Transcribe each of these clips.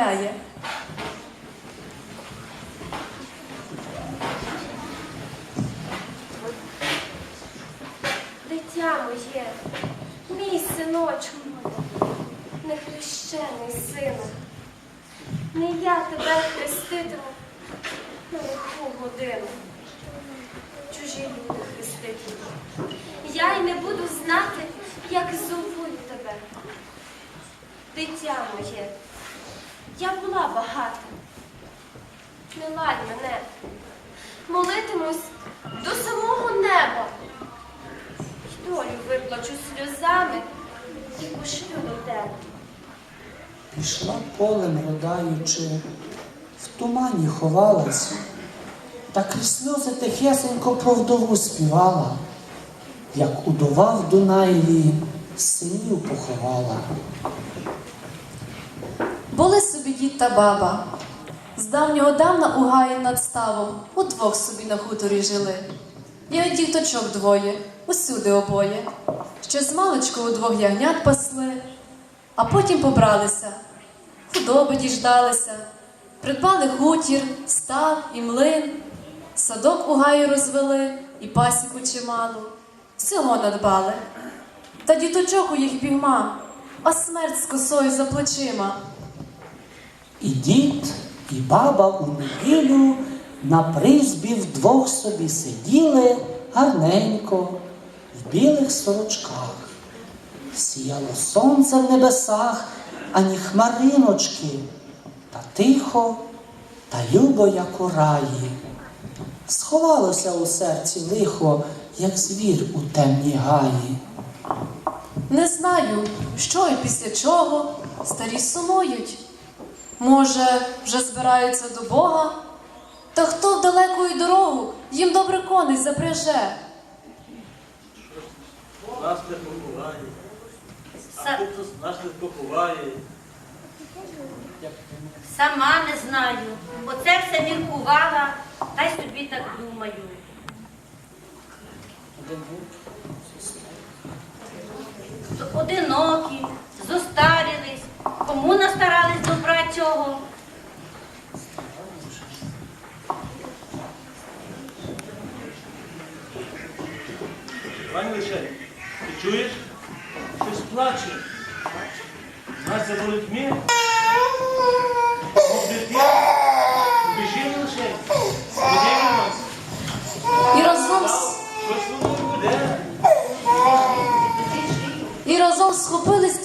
розмовляє. Дитя моє, мій синочку, нехрещений сина, не я тебе хреститиму на лиху годину. Чужі люди хреститимуть. Я й не буду знати, як зовуть тебе. Дитя моє, я була багата. Не ладь мене, молитимусь до самого неба. Й долю виплачу сльозами і пошлю до тебе. Пішла полем родаючи, в тумані ховалась, та крізь сльози тихесенько про вдову співала, як удова в Дунаєві синів поховала. Дід та баба. З давнього давна у гаї над ставом удвох собі на хуторі жили. І от діточок двоє, усюди обоє. Ще з маличку удвох ягнят пасли, а потім побралися, худоби діждалися, придбали хутір, став і млин, садок у гаї розвели і пасіку чималу. Всього надбали. Та діточок у їх пігма, а смерть з косою за плечима. І дід, і баба у неділю на призбі вдвох собі сиділи гарненько в білих сорочках. Сіяло сонце в небесах, ані хмариночки, та тихо, та любо, як у раї. Сховалося у серці лихо, як звір у темній гаї. Не знаю, що і після чого старі сумують. Може, вже збираються до Бога? Та хто в далеку й дорогу їм добре коней запряже? Нас не поховає. А хто нас не поховає. Сама не знаю. Оце все міркувала, та й собі так думаю. Одинокі, зостарілись, кому настарались добра цього. Пані Лишень, ти чуєш? Щось плаче. Настя за людьми. Мов дитина. Біжи лише. І разом, з- Щось воно буде. і разом схопились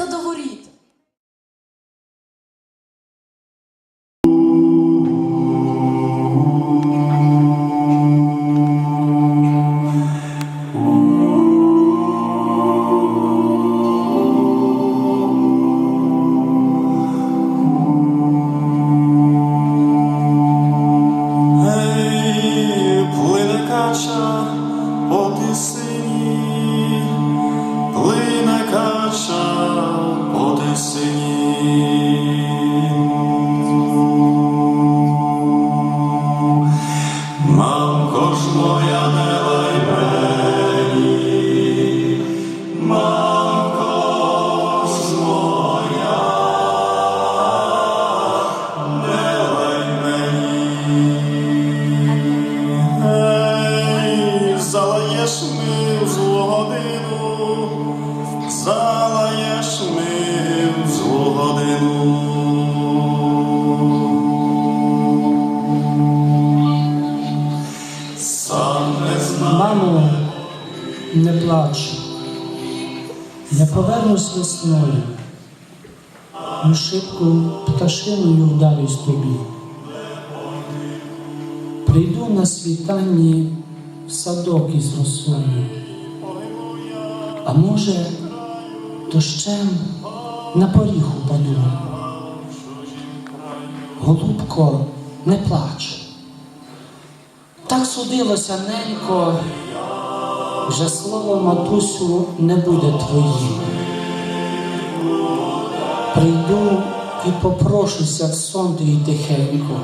по Мамо, не плач, я повернусь весною, і шибку пташиною вдарюсь тобі. Прийду на світанні в садок із росою, а може, дощем на поріг упаду. Голубко, не плач. Судилося, ненько, вже слово матусю не буде твоїм. Прийду і попрошуся в сон твій тихенько,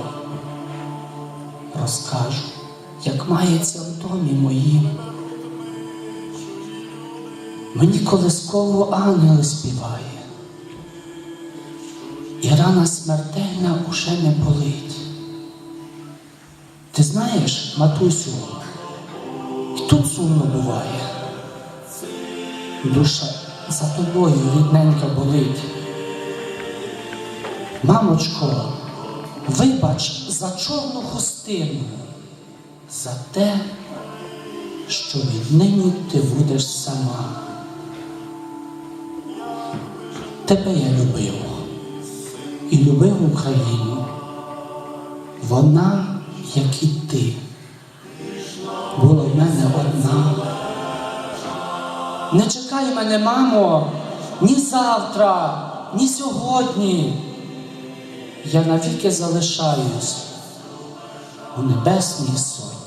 розкажу як мається в домі моїм. Мені колисково ангел співає, і рана смертельна уже не болить. Ти знаєш, матусю, і тут сумно буває. Душа за тобою рідненька болить. Мамочко, вибач за чорну хустину, за те, що віднині ти будеш сама. Тебе я любив і любив Україну. Вона, як і ти, була в мене одна. Не чекай мене, мамо, ні завтра, ні сьогодні. Я навіки залишаюсь у небесній сотні.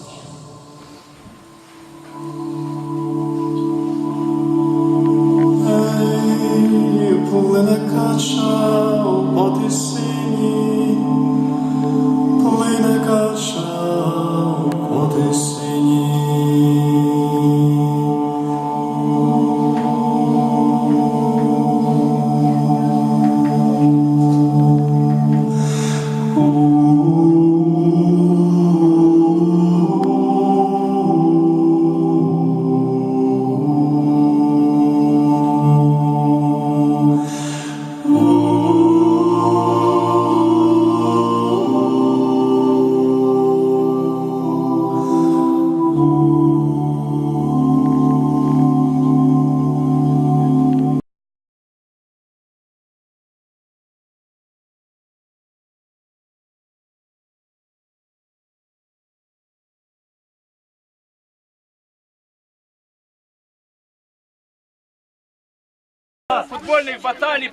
Футбольних баталій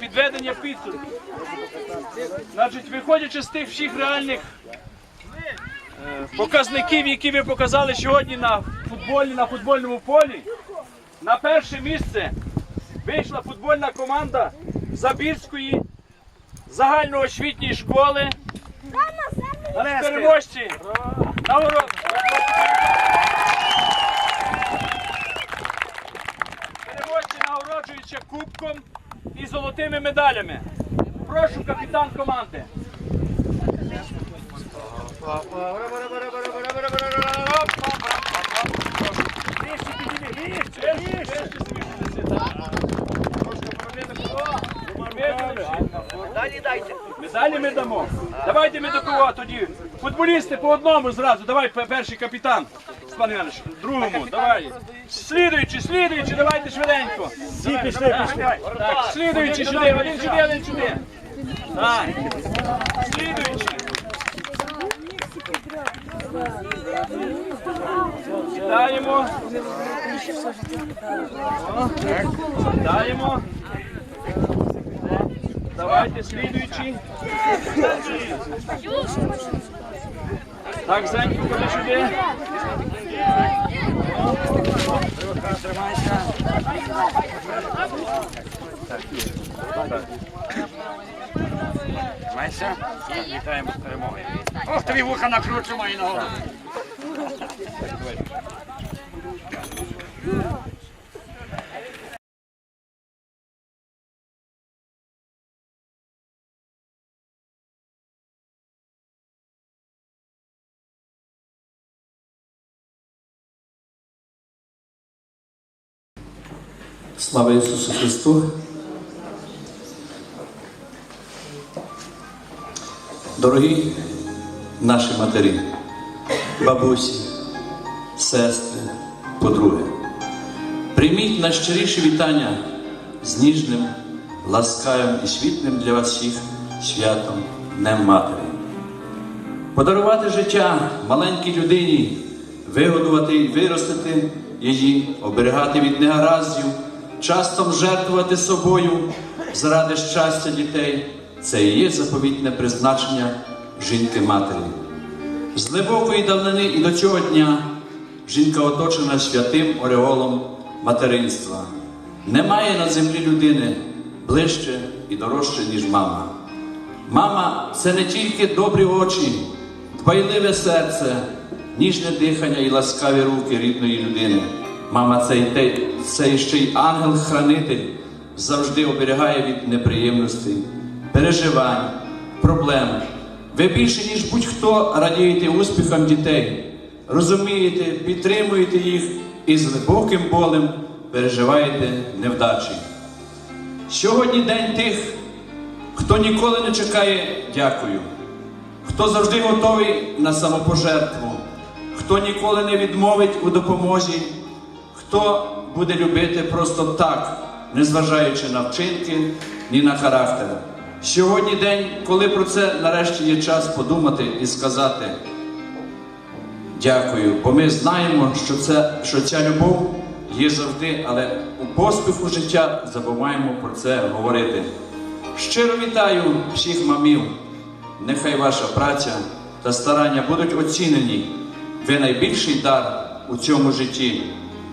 підведення підсумків. Значить, виходячи з тих всіх реальних е, показників, які ви показали сьогодні на футболі, на футбольному полі, на перше місце вийшла футбольна команда Забірської загальноосвітньої школи. Переможці нагород. Переможці нагороджуються кубком і золотими медалями. Прошу капітан команди. Медалі ми дамо. Давайте ми до кого тоді. Футболісти по одному зразу. Давай перший капітан. Степан Іванович, другому, давай. Слідуючи, слідуючи, давайте швиденько. Всі пішли, пішли. Так, слідуючи сюди, один сюди, один сюди. Так. Слідуючи. Вітаємо. О, Давайте слідуючи. Так, Зеньку, ходи сюди. Майся, вітаємо з перемогою. Ох, тобі вуха накручуємо і ногу. Слава Ісусу Христу! Дорогі наші матері, бабусі, сестри, подруги, прийміть найщиріше вітання з ніжним, ласкавим і світлим для вас всіх святом Днем Матері. Подарувати життя маленькій людині, вигодувати і виростити її, оберігати від негараздів, часто жертвувати собою заради щастя дітей це і є заповітне призначення жінки-матері. З глибокої давнини і до цього дня жінка оточена святим ореолом материнства. Немає на землі людини ближче і дорожче, ніж мама. Мама це не тільки добрі очі, дбайливе серце, ніжне дихання і ласкаві руки рідної людини. Мама це, це ще й ангел-хранитель завжди оберігає від неприємностей, переживань, проблем. Ви більше, ніж будь-хто радієте успіхам дітей, розумієте, підтримуєте їх і з глибоким болем переживаєте невдачі. Сьогодні день тих, хто ніколи не чекає дякую, хто завжди готовий на самопожертву, хто ніколи не відмовить у допомозі, хто буде любити просто так, незважаючи на вчинки ні на характер. Сьогодні день, коли про це нарешті є час подумати і сказати дякую, бо ми знаємо, що, це, що ця любов є завжди, але у поспіху життя забуваємо про це говорити. Щиро вітаю всіх мамів. Нехай ваша праця та старання будуть оцінені. Ви найбільший дар у цьому житті,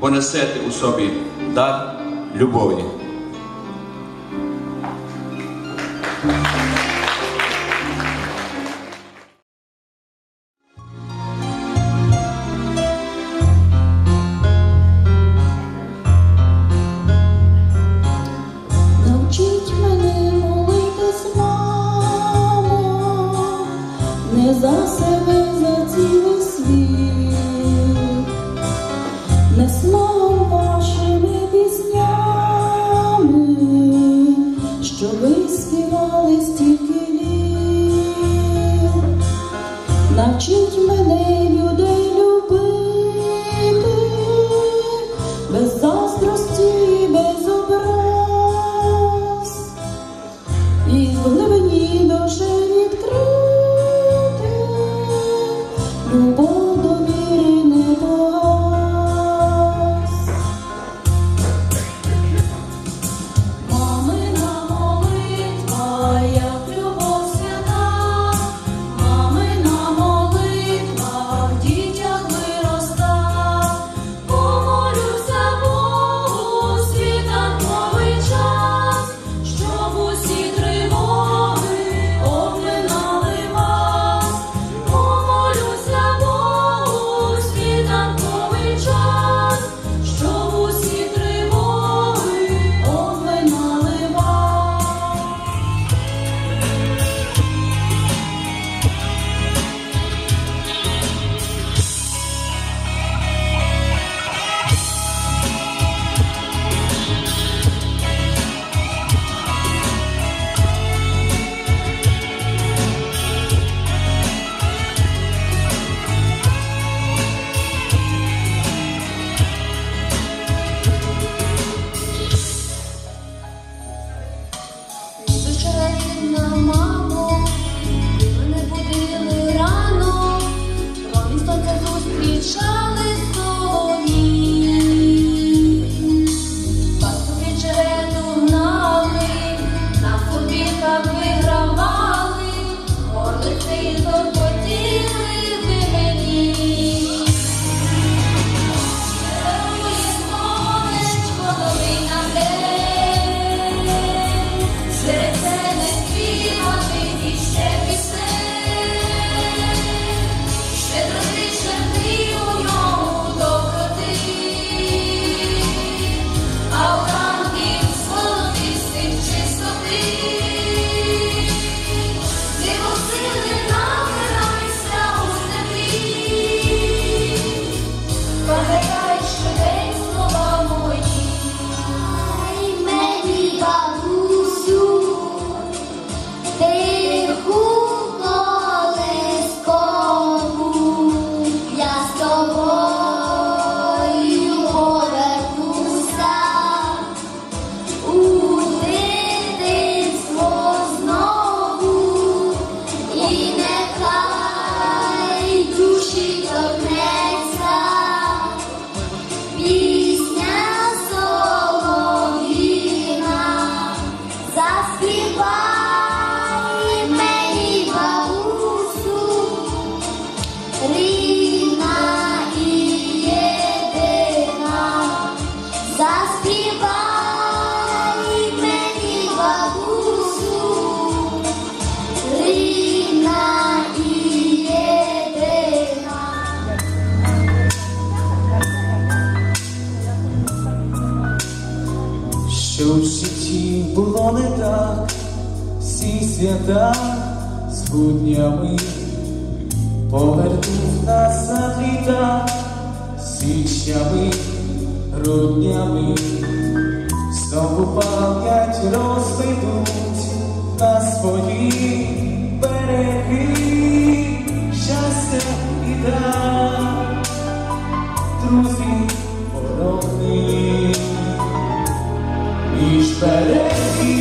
бо несете у собі дар любові. Так. Всі свята з буднями повернув нас за літа січнями, груднями, знову пам'ять розведуть на свої береги. Щастя і дар, друзі ворони, Estarei